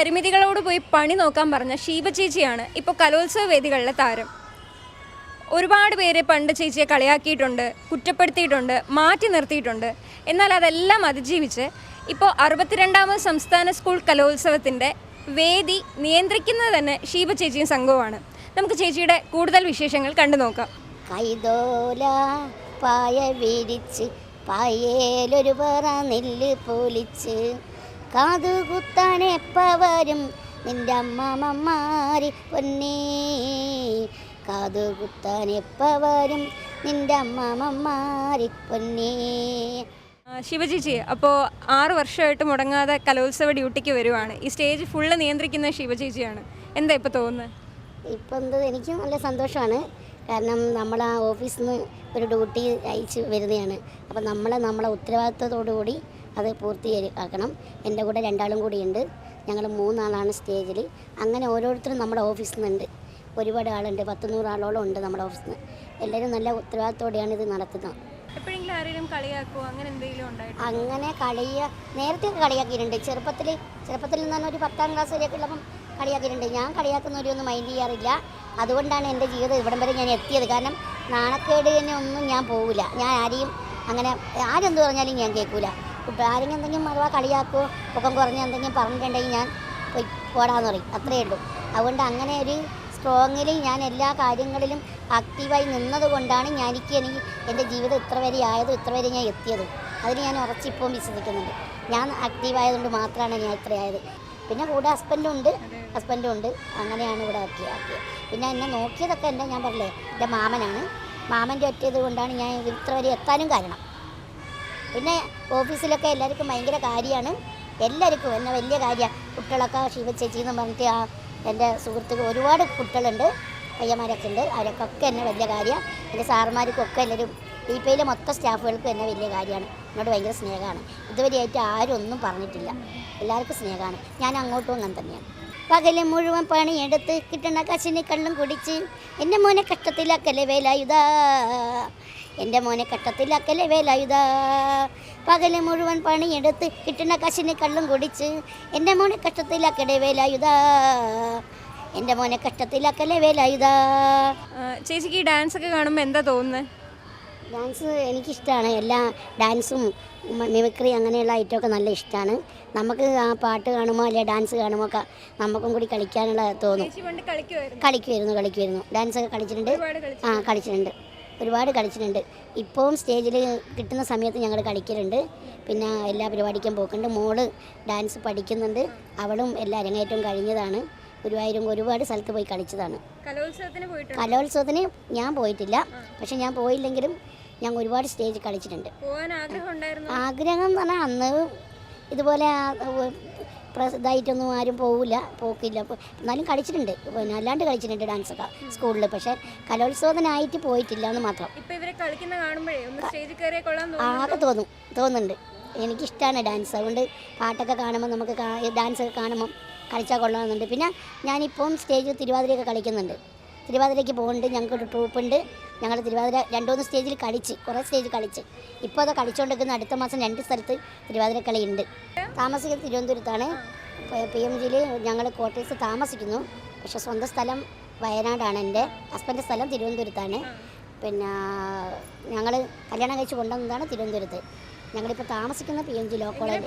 പരിമിതികളോട് പോയി പണി നോക്കാൻ പറഞ്ഞ ഷീബ ചേച്ചിയാണ് ഇപ്പോൾ കലോത്സവ വേദികളിലെ താരം. ഒരുപാട് പേര് പണ്ട് ചേച്ചിയെ കളിയാക്കിയിട്ടുണ്ട് കുറ്റപ്പെടുത്തിയിട്ടുണ്ട് മാറ്റി നിർത്തിയിട്ടുണ്ട്. എന്നാൽ അതെല്ലാം അതിജീവിച്ച് ഇപ്പോൾ അറുപത്തിരണ്ടാമത് സംസ്ഥാന സ്കൂൾ കലോത്സവത്തിന്റെ വേദി നിയന്ത്രിക്കുന്നത് തന്നെ ഷീബ ചേച്ചിയും സംഘവുമാണ്. നമുക്ക് ചേച്ചിയുടെ കൂടുതൽ വിശേഷങ്ങൾ കണ്ടു നോക്കാം. കൈതോല പായ വിരിച്ച് പായേലൊരു പറ നെല്ല് പൊലിച്ച്. കാതുകുത്താൻ എപ്പവരും നിന്റെ അമ്മമ്മമാരി പൊന്നേ. കാതുകുത്താൻ എപ്പവരും നിന്റെ അമ്മമ്മമാരി പൊന്നേ. ശിവജിജി അപ്പോൾ ആറു വർഷമായിട്ട് മുടങ്ങാതെ കലോത്സവ ഡ്യൂട്ടിക്ക് വരുവാണ്. ഈ സ്റ്റേജ് ഫുള്ള് നിയന്ത്രിക്കുന്ന ശിവജിജിയാണ്. എന്താ ഇപ്പോൾ തോന്നുന്നത് ഇപ്പം എന്ത് എനിക്ക് നല്ല സന്തോഷമാണ്. കാരണം നമ്മൾ ആ ഓഫീസിൽ നിന്ന് ഒരു ഡ്യൂട്ടി അയച്ച് വരുന്നതാണ് അപ്പം നമ്മൾ നമ്മളെ ഉത്തരവാദിത്വത്തോടു കൂടി അത് പൂർത്തീകരിക്കണം. എന്റെ കൂടെ രണ്ടാളും കൂടിയുണ്ട്. ഞങ്ങൾ മൂന്നാളാണ് സ്റ്റേജിൽ. അങ്ങനെ ഓരോരുത്തരും നമ്മുടെ ഓഫീസിൽ നിന്നുണ്ട്. ഒരുപാട് ആളുണ്ട്. പത്ത് നൂറ് ആളോളം ഉണ്ട് നമ്മുടെ ഓഫീസിൽ നിന്ന്. എല്ലാവരും നല്ല ഉത്തരവാദിത്തോടെയാണ് ഇത് നടത്തുന്നത്. അങ്ങനെ കളിയ നേരത്തെ കളിയാക്കിയിട്ടുണ്ട്. ചെറുപ്പത്തിൽ ചെറുപ്പത്തിൽ നിന്ന് ഒരു പത്താം ക്ലാസ് വരെയൊക്കെ ഉള്ളപ്പം കളിയാക്കിയിട്ടുണ്ട്. ഞാൻ കളിയാക്കുന്നവരൊന്നും മൈൻഡ് ചെയ്യാറില്ല. അതുകൊണ്ടാണ് എന്റെ ജീവിതം ഇവിടം വരെ ഞാൻ എത്തിയത്. കാരണം നാണക്കേട് തന്നെ ഒന്നും ഞാൻ പോകില്ല ഞാൻ ആരെയും അങ്ങനെ ആരെന്ത് പറഞ്ഞാലും ഞാൻ കേൾക്കൂല. കുട്ടി ആരെങ്കിലും എന്തെങ്കിലും അഥവാ കളിയാക്കോ പൊക്കം കുറഞ്ഞ എന്തെങ്കിലും പറഞ്ഞിട്ടുണ്ടെങ്കിൽ ഞാൻ പോയി പോടാന്ന് പറയും. അത്രയേ ഉള്ളൂ. അതുകൊണ്ട് അങ്ങനെ ഒരു സ്ട്രോങ്ങിൽ ഞാൻ എല്ലാ കാര്യങ്ങളിലും ആക്റ്റീവായി നിന്നത് കൊണ്ടാണ് ഞാൻ എനിക്ക് എനിക്ക് എന്റെ ജീവിതം ഇത്ര വരെ ആയതും ഇത്ര വരെ ഞാൻ എത്തിയതും. അതിന് ഞാൻ ഉറച്ചിപ്പോൾ വിശ്വസിക്കുന്നുണ്ട്. ഞാൻ ആക്റ്റീവായതുകൊണ്ട് മാത്രമാണ് ഞാൻ ഇത്രയായത് പിന്നെ കൂടെ ഹസ്ബൻഡും ഉണ്ട്. ഹസ്ബൻഡും ഉണ്ട്. അങ്ങനെയാണ് ഇവിടെ ആക്കിയത് ആക്കിയത്. പിന്നെ എന്നെ നോക്കിയതൊക്കെ എന്റെ ഞാൻ പറഞ്ഞില്ലേ എന്റെ മാമനാണ്. മാമന്റെ ഒറ്റയത് കൊണ്ടാണ് ഞാൻ ഇത്ര വരെ എത്താനും കാരണം. പിന്നെ ഓഫീസിലൊക്കെ എല്ലാവർക്കും ഭയങ്കര കാര്യമാണ്. എല്ലാവർക്കും എന്നെ വലിയ കാര്യമാണ് കുട്ടികളൊക്കെ ശിവചേച്ചി എന്ന് പറഞ്ഞിട്ട് ആ എന്റെ സുഹൃത്തുക്കൾ ഒരുപാട് കുട്ടികളുണ്ട് പയ്യന്മാരൊക്കെ ഉണ്ട്. അവരൊക്കെ എന്നെ വലിയ കാര്യമാണ് എന്റെ സാറുമാർക്കൊക്കെ എല്ലാവരും ഡീപ്പയിലെ മൊത്തം സ്റ്റാഫുകൾക്കും എന്നെ വലിയ കാര്യമാണ് എന്നോട് ഭയങ്കര സ്നേഹമാണ്. ഇതുവരെയായിട്ട് ആരും ഒന്നും പറഞ്ഞിട്ടില്ല. എല്ലാവർക്കും സ്നേഹമാണ്. ഞാൻ അങ്ങോട്ടും അങ്ങനെ തന്നെയാണ്. പകൽ മുഴുവൻ പണിയെടുത്ത് കിട്ടുന്ന കശിന് കള്ളും കുടിച്ച് എന്റെ മോനെ കഷ്ടത്തിലാക്കല്ലേ വേലായുധാ. എന്റെ മോനെ കട്ടത്തിലാക്കല്ലേ വേലായുധാ. പകൽ മുഴുവൻ പണിയെടുത്ത് കിട്ടുന്ന കശിന് കള്ളും കുടിച്ച് എന്റെ മോനെ കഷ്ടത്തിലാക്കടേ വേലായുധാ. എന്റെ മോനെ കഷ്ടത്തിലാക്കല്ലേ വേലായുധാ. ചേച്ചിക്ക് ഈ ഡാൻസ് ഒക്കെ കാണുമ്പോൾ എന്താ തോന്നുന്നത് ഡാൻസ് എനിക്കിഷ്ടമാണ് എല്ലാ ഡാൻസും മിമിക്രി അങ്ങനെയുള്ള ഐറ്റമൊക്കെ നല്ല ഇഷ്ടമാണ് നമുക്ക് ആ പാട്ട് കാണുമ്പോൾ അല്ലെ ഡാൻസ് കാണുമ്പോൾ ഒക്കെ നമുക്കും കൂടി കളിക്കാനുള്ള തോന്നും. കളിക്കുമായിരുന്നു കളിക്കുമായിരുന്നു ഡാൻസ് ഒക്കെ കളിച്ചിട്ടുണ്ട്. ആ കളിച്ചിട്ടുണ്ട്. ഒരുപാട് കളിച്ചിട്ടുണ്ട്. ഇപ്പോഴും സ്റ്റേജിൽ കിട്ടുന്ന സമയത്ത് ഞങ്ങൾ കളിക്കലുണ്ട്. പിന്നെ എല്ലാ പരിപാടിക്കും പോക്കുണ്ട്. മോൾ ഡാൻസ് പഠിക്കുന്നുണ്ട്. അവളും എല്ലാ അരങ്ങേറ്റവും കഴിഞ്ഞതാണ്. ഗുരുവായൂരും ഒരുപാട് സ്ഥലത്ത് പോയി കളിച്ചതാണ്. കലോത്സവത്തിന് ഞാൻ പോയിട്ടില്ല. പക്ഷെ ഞാൻ പോയില്ലെങ്കിലും ഞാൻ ഒരുപാട് സ്റ്റേജ് കളിച്ചിട്ടുണ്ട്. ആഗ്രഹം എന്ന് പറഞ്ഞാൽ അന്ന് ഇതുപോലെ ഇതായിട്ടൊന്നും ആരും പോവില്ല പോക്കില്ല. എന്നാലും കളിച്ചിട്ടുണ്ട്. പിന്നെ അല്ലാണ്ട് കളിച്ചിട്ടുണ്ട് ഡാൻസൊക്കെ സ്കൂളിൽ പക്ഷേ കലോത്സവത്തിനായിട്ട് പോയിട്ടില്ല എന്ന് മാത്രം. ഇപ്പൊ ഇവരെ കളിക്കുന്ന കാണുമ്പോഴേ ഒന്ന് സ്റ്റേജിൽ കയറിയ കൊള്ളാൻ ആകെ തോന്നും തോന്നുന്നുണ്ട്. എനിക്കിഷ്ടമാണ് ഡാൻസ് അതുകൊണ്ട് പാട്ടൊക്കെ കാണുമ്പോൾ നമുക്ക് ഡാൻസ് ഒക്കെ കാണുമ്പോൾ കളിച്ചാൽ കൊള്ളാമെന്നുണ്ട്. പിന്നെ ഞാനിപ്പം സ്റ്റേജ് തിരുവാതിരയൊക്കെ കളിക്കുന്നുണ്ട്. തിരുവാതിരയ്ക്ക് പോകുന്നുണ്ട് ഞങ്ങൾക്കൊരു ട്രൂപ്പുണ്ട് ഞങ്ങൾ തിരുവാതിര രണ്ടുമൂന്ന് സ്റ്റേജിൽ കളിച്ച് കുറേ സ്റ്റേജ് കളിച്ച്. ഇപ്പോൾ അത് കളിച്ചുകൊണ്ടിരിക്കുന്ന അടുത്ത മാസം രണ്ട് സ്ഥലത്ത് തിരുവാതിര കളിയുണ്ട്. താമസിക്കുന്നത് തിരുവനന്തപുരത്താണ്. പി എം ജിയിൽ ഞങ്ങൾ കോട്ടേഴ്സ് താമസിക്കുന്നു. പക്ഷെ സ്വന്തം സ്ഥലം വയനാടാണ്. എന്റെ ഹസ്ബൻഡ് സ്ഥലം തിരുവനന്തപുരത്താണ്. പിന്നെ ഞങ്ങൾ കല്യാണം കഴിച്ച് കൊണ്ടുവന്നതാണ് തിരുവനന്തപുരത്ത്. ഞങ്ങളിപ്പോൾ താമസിക്കുന്ന P M G law college.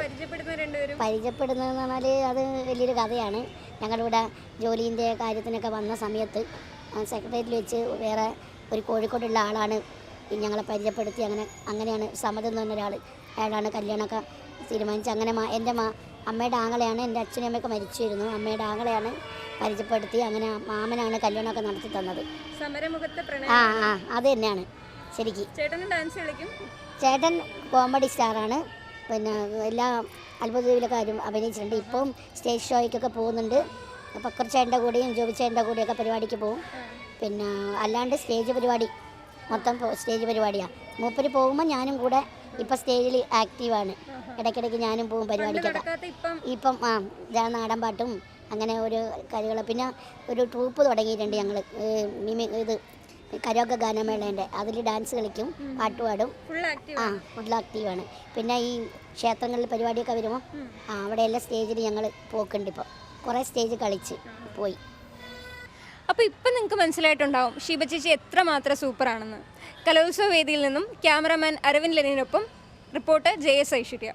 പരിചയപ്പെടുന്നതെന്ന് പറഞ്ഞാൽ അത് വലിയൊരു കഥയാണ്. ഞങ്ങളിവിടെ ജോലീന്റെ കാര്യത്തിനൊക്കെ വന്ന സമയത്ത് സെക്രട്ടേറിയറ്റിൽ വെച്ച് വേറെ ഒരു കോഴിക്കോടുള്ള ആളാണ്. ഈ ഞങ്ങളെ പരിചയപ്പെടുത്തി അങ്ങനെ അങ്ങനെയാണ് സമത് എന്ന് പറഞ്ഞ ഒരാൾ അയാളാണ് കല്യാണമൊക്കെ തീരുമാനിച്ച് അങ്ങനെ മാ എന്റെ മാ അമ്മയുടെ ആങ്ങളെയാണ് എന്റെ അച്ഛനും അമ്മയൊക്കെ മരിച്ചിരുന്നു. അമ്മയുടെ ആങ്ങളെയാണ് പരിചയപ്പെടുത്തി അങ്ങനെ മാമനാണ് കല്യാണമൊക്കെ നടത്തി തന്നത്. ആ ആ അത് തന്നെയാണ്. ശരിക്ക്. ചേട്ടൻ കോമഡി സ്റ്റാറാണ്. പിന്നെ എല്ലാ അത്ഭുതവിലൊക്കെ കാര്യം അഭിനയിച്ചിട്ടുണ്ട്. ഇപ്പം സ്റ്റേജ് ഷോയ്ക്കൊക്കെ പോകുന്നുണ്ട്. പക്കർച്ചേട്ടന്റെ കൂടെയും ജോബിച്ചേട്ടന്റെ കൂടെയൊക്കെ പരിപാടിക്ക് പോകും. പിന്നെ അല്ലാണ്ട് സ്റ്റേജ് പരിപാടി. മൊത്തം സ്റ്റേജ് പരിപാടിയാണ് മൂപ്പര് പോകുമ്പോൾ ഞാനും കൂടെ ഇപ്പം സ്റ്റേജിൽ ആക്റ്റീവാണ് ഇടയ്ക്കിടയ്ക്ക് ഞാനും പോകും പരിപാടിക്കൊക്കെ. ഇപ്പം ആ ഞാൻ നാടൻ പാട്ടും അങ്ങനെ ഒരു കാര്യങ്ങൾ പിന്നെ ഒരു ട്രൂപ്പ് തുടങ്ങിയിട്ടുണ്ട് ഞങ്ങൾ മിമി ഇത് കരോക്ക ഗാനമേളേന്റെ അതിൽ ഡാൻസ് കളിക്കും പാട്ട് പാടും. ആ ഫുൾ ആക്റ്റീവാണ് പിന്നെ ഈ ക്ഷേത്രങ്ങളിൽ പരിപാടിയൊക്കെ വരുമോ ആ അവിടെയെല്ലാം സ്റ്റേജിൽ ഞങ്ങൾ പോക്കുണ്ട് ഇപ്പോൾ കുറേ സ്റ്റേജ് കളിച്ച് പോയി. അപ്പോൾ ഇപ്പം നിങ്ങൾക്ക് മനസ്സിലായിട്ടുണ്ടാവും ഷീബ എത്രമാത്രം സൂപ്പറാണെന്ന്. കലോത്സവ വേദിയിൽ നിന്നും ക്യാമറാമാൻ അരവിന്ദ് ലെനിനൊപ്പം റിപ്പോർട്ടർ ജെ എസ് ഐശ്വര്യ.